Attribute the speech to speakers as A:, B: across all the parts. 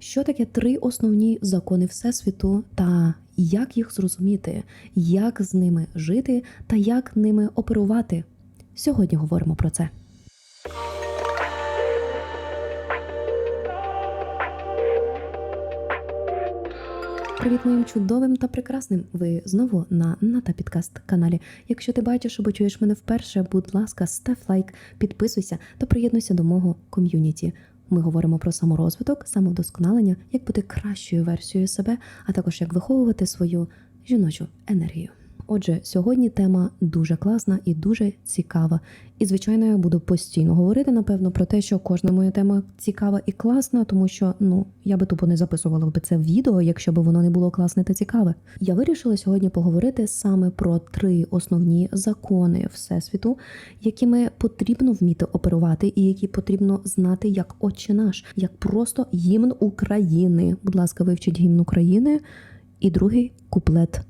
A: що таке три основні закони Всесвіту та як їх зрозуміти, як з ними жити та як ними оперувати. Сьогодні говоримо про це. Привіт моїм чудовим та прекрасним. Ви знову на Ната Підкаст каналі. Якщо ти бачиш або чуєш мене вперше, будь ласка, став лайк, підписуйся та приєднуйся до мого ком'юніті. Ми говоримо про саморозвиток, самовдосконалення, як бути кращою версією себе, а також як виховувати свою жіночу енергію. Отже, сьогодні тема дуже класна і дуже цікава. І, звичайно, я буду постійно говорити, напевно, про те, що кожна моя тема цікава і класна, тому що ну я би тупо не записувала би це відео, якщо б воно не було класне та цікаве. Я вирішила сьогодні поговорити саме про три основні закони всесвіту, якими потрібно вміти оперувати, і які потрібно знати як Отче наш, як просто гімн України. Будь ласка, вивчіть гімн України. І другий куплет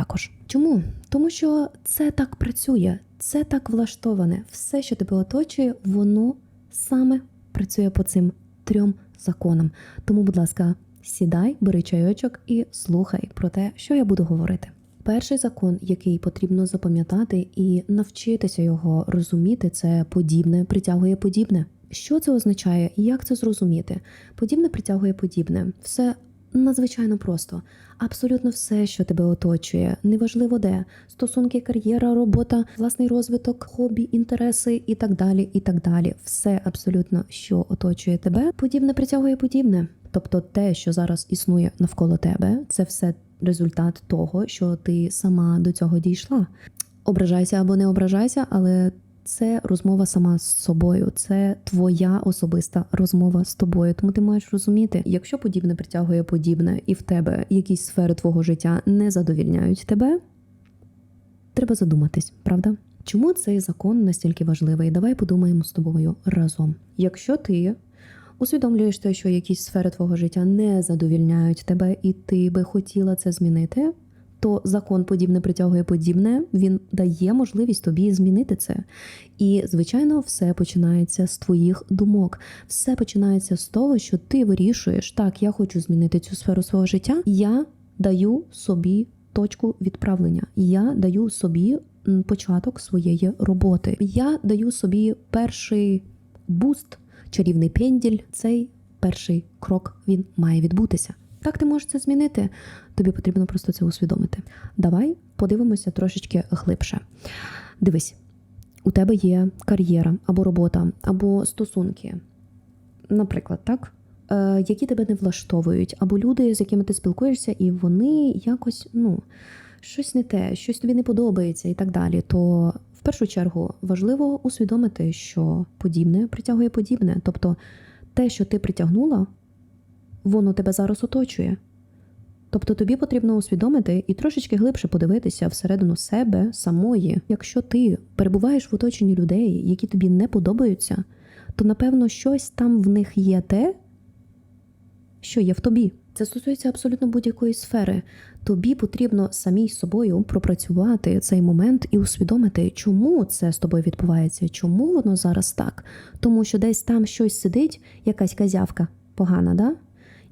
A: також. Чому? Тому що це так працює, це так влаштоване. Все, що тебе оточує, воно саме працює по цим трьом законам. Тому, будь ласка, сідай, бери чайочок і слухай про те, що я буду говорити. Перший закон, який потрібно запам'ятати і навчитися його розуміти, це подібне притягує подібне. Що це означає як це зрозуміти? Подібне притягує подібне. Все надзвичайно просто. Абсолютно все, що тебе оточує, неважливо де стосунки, кар'єра, робота, власний розвиток, хобі, інтереси і так далі. І так далі. Все абсолютно, що оточує тебе, подібне притягує подібне. Тобто, те, що зараз існує навколо тебе, це все результат того, що ти сама до цього дійшла. Ображайся або не ображайся, але це розмова сама з собою, це твоя особиста розмова з тобою. Тому ти маєш розуміти, якщо подібне притягує подібне, і в тебе якісь сфери твого життя не задовільняють тебе, треба задуматись, правда? Чому цей закон настільки важливий? Давай подумаємо з тобою разом. Якщо ти усвідомлюєш те, що якісь сфери твого життя не задовільняють тебе, і ти би хотіла це змінити, то закон подібне притягує подібне, він дає можливість тобі змінити це. І, звичайно, все починається з твоїх думок. Все починається з того, що ти вирішуєш, так, я хочу змінити цю сферу свого життя. Я даю собі точку відправлення. Я даю собі початок своєї роботи. Я даю собі перший буст, чарівний пенділь. Цей перший крок він має відбутися. Так ти можеш це змінити. Тобі потрібно просто це усвідомити. Давай подивимося трошечки глибше. Дивись, у тебе є кар'єра або робота, або стосунки, наприклад, так, е, які тебе не влаштовують, або люди, з якими ти спілкуєшся, і вони якось, ну, щось не те, щось тобі не подобається і так далі. То в першу чергу важливо усвідомити, що подібне притягує подібне. Тобто те, що ти притягнула, воно тебе зараз оточує. Тобто тобі потрібно усвідомити і трошечки глибше подивитися всередину себе самої. Якщо ти перебуваєш в оточенні людей, які тобі не подобаються, то напевно щось там в них є те, що є в тобі. Це стосується абсолютно будь-якої сфери. Тобі потрібно самій собою пропрацювати цей момент і усвідомити, чому це з тобою відбувається, чому воно зараз так. Тому що десь там щось сидить, якась казявка погана, да?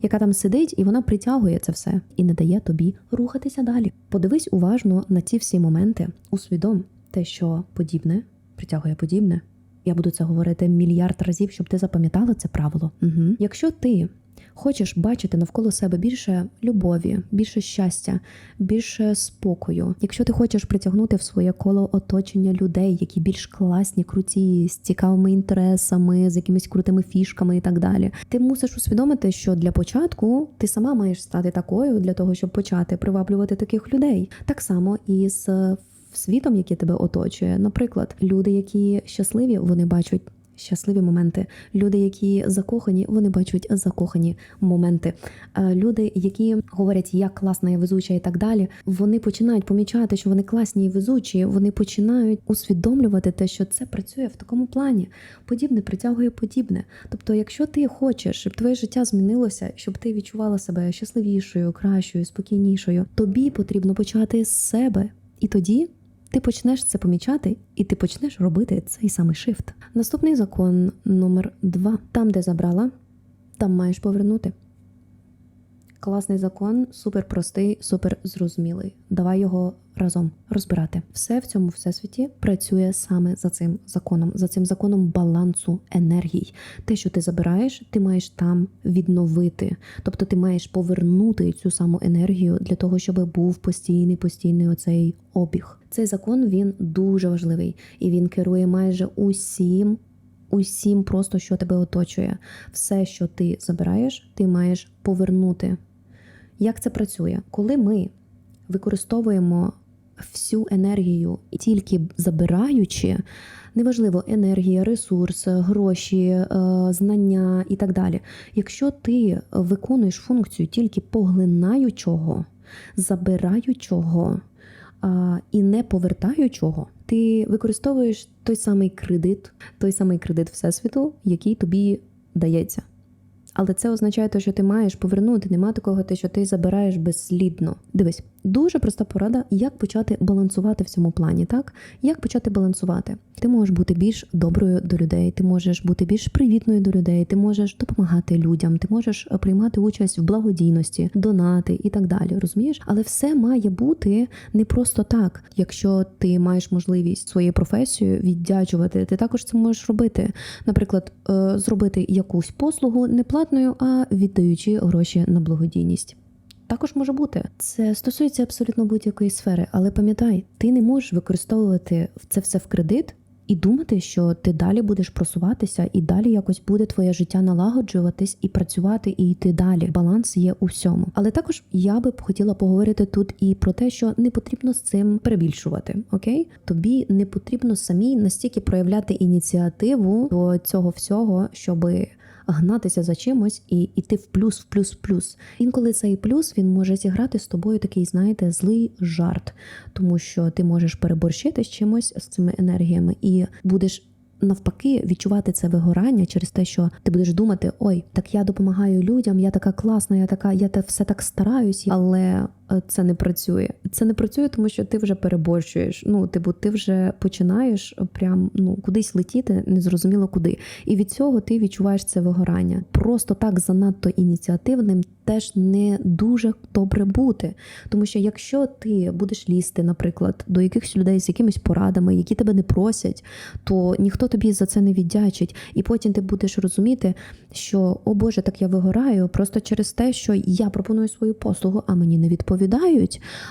A: Яка там сидить, і вона притягує це все і не дає тобі рухатися далі. Подивись уважно на ці всі моменти, усвідом те, що подібне притягує подібне. Я буду це говорити мільярд разів, щоб ти запам'ятала це правило. Угу. Якщо ти хочеш бачити навколо себе більше любові, більше щастя, більше спокою, якщо ти хочеш притягнути в своє коло оточення людей, які більш класні, круті, з цікавими інтересами, з якимись крутими фішками і так далі, ти мусиш усвідомити, що для початку ти сама маєш стати такою для того, щоб почати приваблювати таких людей. Так само і з світом, який тебе оточує. Наприклад, люди, які щасливі, вони бачать. Щасливі моменти, люди, які закохані, вони бачать закохані моменти. Е, Люди, які говорять, як класна я везуча, і так далі, вони починають помічати, що вони класні і везучі. Вони починають усвідомлювати те, що це працює в такому плані. Подібне притягує подібне. Тобто, якщо ти хочеш, щоб твоє життя змінилося, щоб ти відчувала себе щасливішою, кращою, спокійнішою, тобі потрібно почати з себе, і тоді. Ти почнеш це помічати, і ти почнеш робити цей самий шифт. Наступний закон номер два: там, де забрала, там маєш повернути. Класний закон, супер простий, супер зрозумілий. Давай його разом розбирати. Все в цьому всесвіті працює саме за цим законом, за цим законом балансу енергій. Те, що ти забираєш, ти маєш там відновити. Тобто ти маєш повернути цю саму енергію для того, щоб був постійний, постійний оцей обіг. Цей закон він дуже важливий і він керує майже усім. Усім просто що тебе оточує, все, що ти забираєш, ти маєш повернути. Як це працює? Коли ми використовуємо всю енергію тільки забираючи, неважливо енергія, ресурс, гроші, е, знання і так далі. Якщо ти виконуєш функцію тільки поглинаючого, забираючого і не повертаючого, ти використовуєш той самий кредит, той самий кредит Всесвіту, який тобі дається. Але це означає, те, що ти маєш повернути. Нема такого, те, що ти забираєш безслідно. Дивись, дуже проста порада, як почати балансувати в цьому плані. Так, як почати балансувати? Ти можеш бути більш доброю до людей, ти можеш бути більш привітною до людей, ти можеш допомагати людям, ти можеш е, приймати участь в благодійності, донати і так далі. Розумієш? Але все має бути не просто так. Якщо ти маєш можливість своєю професією віддячувати, ти також це можеш робити. Наприклад, е, зробити якусь послугу не платною, а віддаючи гроші на благодійність. Також може бути. Це стосується абсолютно будь-якої сфери, але пам'ятай, ти не можеш використовувати це все в кредит і думати, що ти далі будеш просуватися, і далі якось буде твоє життя налагоджуватись і працювати, і йти далі. Баланс є у всьому. Але також я би хотіла поговорити тут і про те, що не потрібно з цим перебільшувати. Окей, тобі не потрібно самій настільки проявляти ініціативу до цього всього, щоби гнатися за чимось і йти в плюс, в плюс, в плюс. Інколи цей плюс він може зіграти з тобою такий, знаєте, злий жарт, тому що ти можеш переборщити з чимось з цими енергіями і будеш. Навпаки, відчувати це вигорання через те, що ти будеш думати: ой, так я допомагаю людям, я така класна, я така, я те все так стараюсь, але це не працює. Це не працює, тому що ти вже переборщуєш. Ну, типу, ти вже починаєш прям ну кудись летіти, незрозуміло куди. І від цього ти відчуваєш це вигорання. Просто так занадто ініціативним теж не дуже добре бути. Тому що якщо ти будеш лізти, наприклад, до якихось людей з якимись порадами, які тебе не просять, то ніхто тобі за це не віддячить. І потім ти будеш розуміти, що о Боже, так я вигораю просто через те, що я пропоную свою послугу, а мені не відповідають,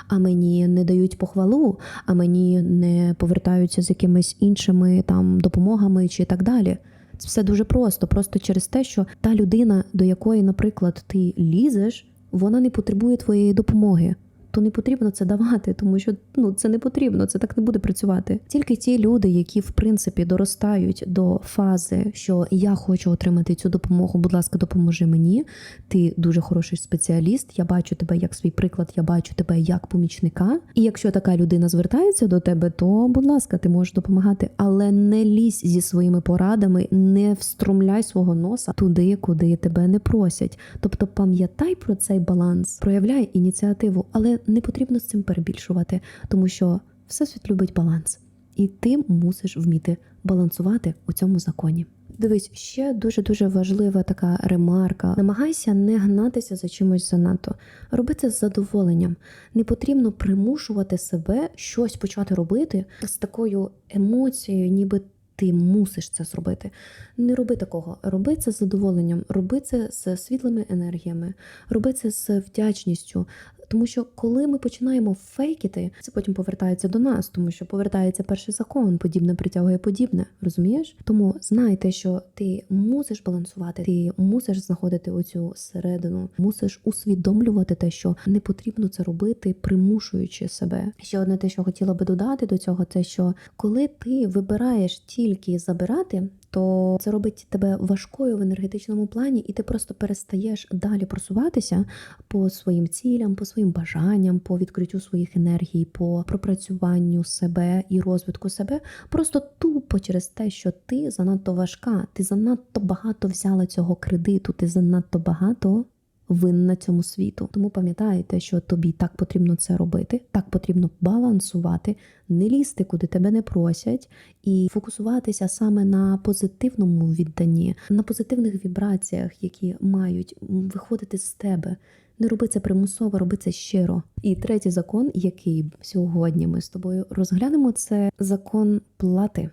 A: а мені не дають похвалу, а мені не повертаються з якимись іншими там допомогами чи так далі. Це все дуже просто, просто через те, що та людина, до якої, наприклад, ти лізеш, вона не потребує твоєї допомоги. То не потрібно це давати, тому що ну це не потрібно, це так не буде працювати. Тільки ті люди, які в принципі доростають до фази, що я хочу отримати цю допомогу, будь ласка, допоможи мені. Ти дуже хороший спеціаліст. Я бачу тебе як свій приклад, я бачу тебе як помічника. І якщо така людина звертається до тебе, то будь ласка, ти можеш допомагати, але не лізь зі своїми порадами, не встромляй свого носа туди, куди тебе не просять. Тобто пам'ятай про цей баланс, проявляй ініціативу, але не потрібно з цим перебільшувати, тому що всесвіт любить баланс, і ти мусиш вміти балансувати у цьому законі. Дивись, ще дуже дуже важлива така ремарка. Намагайся не гнатися за чимось занадто. Роби це з задоволенням. Не потрібно примушувати себе щось почати робити з такою емоцією, ніби ти мусиш це зробити. Не роби такого. Роби це з задоволенням, роби це з світлими енергіями, роби це з вдячністю. Тому що коли ми починаємо фейкити, це потім повертається до нас, тому що повертається перший закон, подібне притягує подібне, розумієш? Тому знайте, що ти мусиш балансувати, ти мусиш знаходити оцю середину, мусиш усвідомлювати те, що не потрібно це робити, примушуючи себе. Ще одне те, що хотіла би додати до цього, це що коли ти вибираєш тільки забирати. То це робить тебе важкою в енергетичному плані, і ти просто перестаєш далі просуватися по своїм цілям, по своїм бажанням, по відкриттю своїх енергій, по пропрацюванню себе і розвитку себе, просто тупо через те, що ти занадто важка, ти занадто багато взяла цього кредиту, ти занадто багато винна цьому світу. Тому пам'ятайте, що тобі так потрібно це робити, так потрібно балансувати, не лізти, куди тебе не просять, і фокусуватися саме на позитивному відданні, на позитивних вібраціях, які мають виходити з тебе. Не роби це примусово, роби це щиро. І третій закон, який сьогодні ми з тобою розглянемо, це закон плати.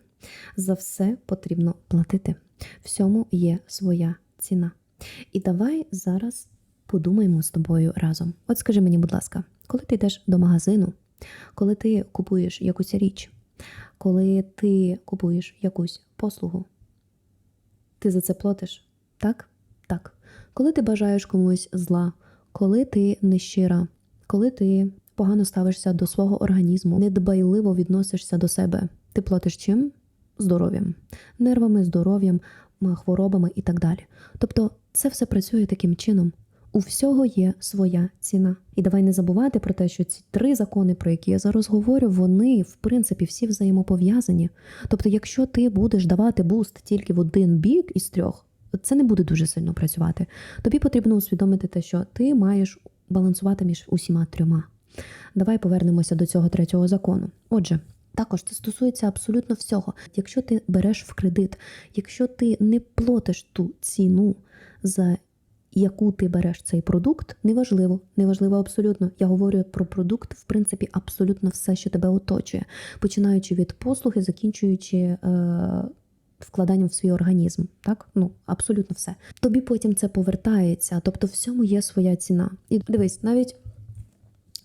A: За все потрібно платити. Всьому є своя ціна. І давай зараз подумаємо з тобою разом. От скажи мені, будь ласка, коли ти йдеш до магазину, коли ти купуєш якусь річ, коли ти купуєш якусь послугу, ти за це платиш? Так? Так. Коли ти бажаєш комусь зла, коли ти нещира, коли ти погано ставишся до свого організму, недбайливо відносишся до себе, ти платиш чим? Здоров'ям, нервами, здоров'ям, хворобами і так далі. Тобто це все працює таким чином. У всього є своя ціна. І давай не забувати про те, що ці три закони, про які я зараз говорю, вони в принципі всі взаємопов'язані. Тобто, якщо ти будеш давати буст тільки в один бік із трьох, це не буде дуже сильно працювати. Тобі потрібно усвідомити те, що ти маєш балансувати між усіма трьома. Давай повернемося до цього третього закону. Отже. Також це стосується абсолютно всього. Якщо ти береш в кредит, якщо ти не платиш ту ціну, за яку ти береш цей продукт, неважливо, неважливо абсолютно. Я говорю про продукт, в принципі, абсолютно все, що тебе оточує, починаючи від послуги, закінчуючи. Е- Вкладанням в свій організм, так ну абсолютно все. Тобі потім це повертається, тобто всьому є своя ціна. І дивись, навіть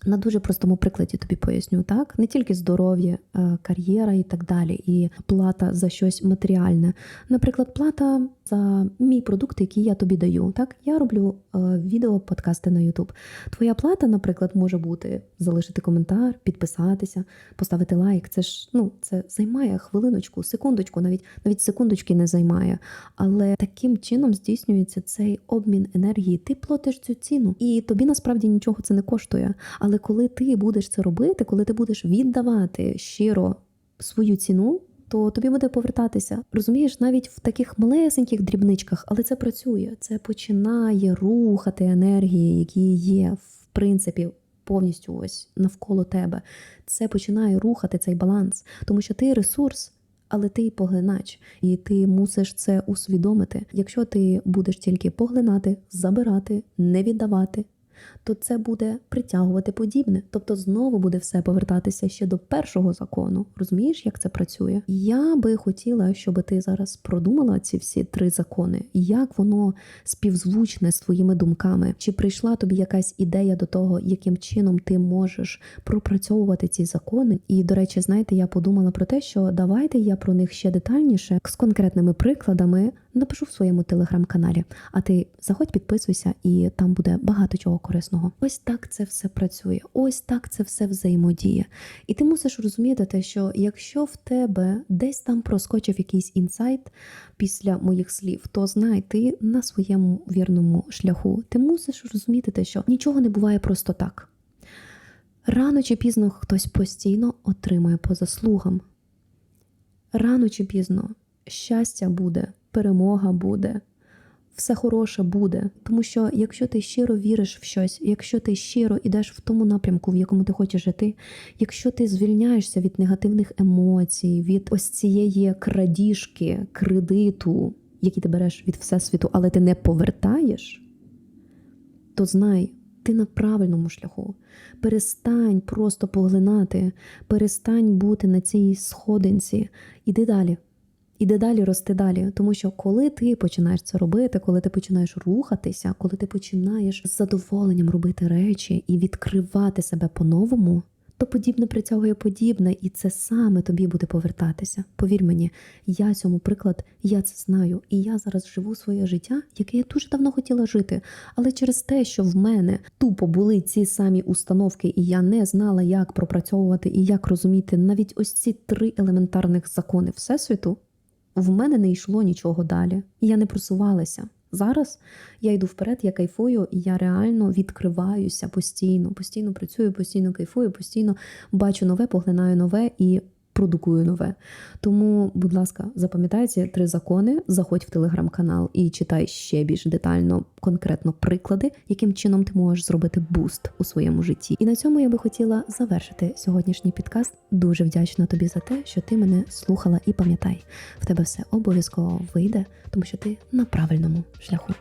A: на дуже простому прикладі тобі поясню, так не тільки здоров'я, е, кар'єра і так далі, і плата за щось матеріальне. Наприклад, плата за мій продукт, який я тобі даю. Так, я роблю е, відео, подкасти на YouTube. Твоя плата, наприклад, може бути залишити коментар, підписатися, поставити лайк. Це ж ну це займає хвилиночку, секундочку, навіть навіть секундочки не займає. Але таким чином здійснюється цей обмін енергії. Ти платиш цю ціну, і тобі насправді нічого це не коштує. Але коли ти будеш це робити, коли ти будеш віддавати щиро свою ціну, то тобі буде повертатися. Розумієш, навіть в таких малесеньких дрібничках, але це працює. Це починає рухати енергії, які є в принципі. Повністю ось навколо тебе це починає рухати цей баланс, тому що ти ресурс, але ти й поглинач, і ти мусиш це усвідомити. Якщо ти будеш тільки поглинати, забирати, не віддавати, то це буде притягувати подібне. Тобто знову буде все повертатися ще до першого закону. Розумієш, як це працює? Я би хотіла, щоб ти зараз продумала ці всі три закони, як воно співзвучне з твоїми думками. Чи прийшла тобі якась ідея до того, яким чином ти можеш пропрацьовувати ці закони? І, до речі, знаєте, я подумала про те, що давайте я про них ще детальніше з конкретними прикладами напишу в своєму телеграм-каналі. А ти заходь, підписуйся, і там буде багато чого корисного. Ось так це все працює, ось так це все взаємодіє. І ти мусиш розуміти те, що якщо в тебе десь там проскочив якийсь інсайт після моїх слів, то знай, ти на своєму вірному шляху. Ти мусиш розуміти те, що нічого не буває просто так. Рано чи пізно хтось постійно отримує по заслугам. Рано чи пізно щастя буде, перемога буде, все хороше буде. Тому що якщо ти щиро віриш в щось, якщо ти щиро йдеш в тому напрямку, в якому ти хочеш жити, якщо ти звільняєшся від негативних емоцій, від ось цієї крадіжки, кредиту, який ти береш від всесвіту, але ти не повертаєш, то знай. Ти на правильному шляху. Перестань просто поглинати, перестань бути на цій сходинці. Іди далі. Іди далі, рости далі. Тому що коли ти починаєш це робити, коли ти починаєш рухатися, коли ти починаєш з задоволенням робити речі і відкривати себе по-новому, то подібне притягує подібне, і це саме тобі буде повертатися. Повір мені, я цьому приклад, я це знаю, і я зараз живу своє життя, яке я дуже давно хотіла жити. Але через те, що в мене тупо були ці самі установки, і я не знала, як пропрацьовувати і як розуміти навіть ось ці три елементарних закони всесвіту в мене не йшло нічого далі, я не просувалася. Зараз я йду вперед, я кайфую, і я реально відкриваюся постійно, постійно працюю, постійно кайфую, постійно бачу нове, поглинаю нове і продукую нове. Тому, будь ласка, запам'ятай ці три закони, заходь в телеграм-канал і читай ще більш детально, конкретно приклади, яким чином ти можеш зробити буст у своєму житті. І на цьому я би хотіла завершити сьогоднішній підкаст. Дуже вдячна тобі за те, що ти мене слухала і пам'ятай, в тебе все обов'язково вийде, тому що ти на правильному шляху.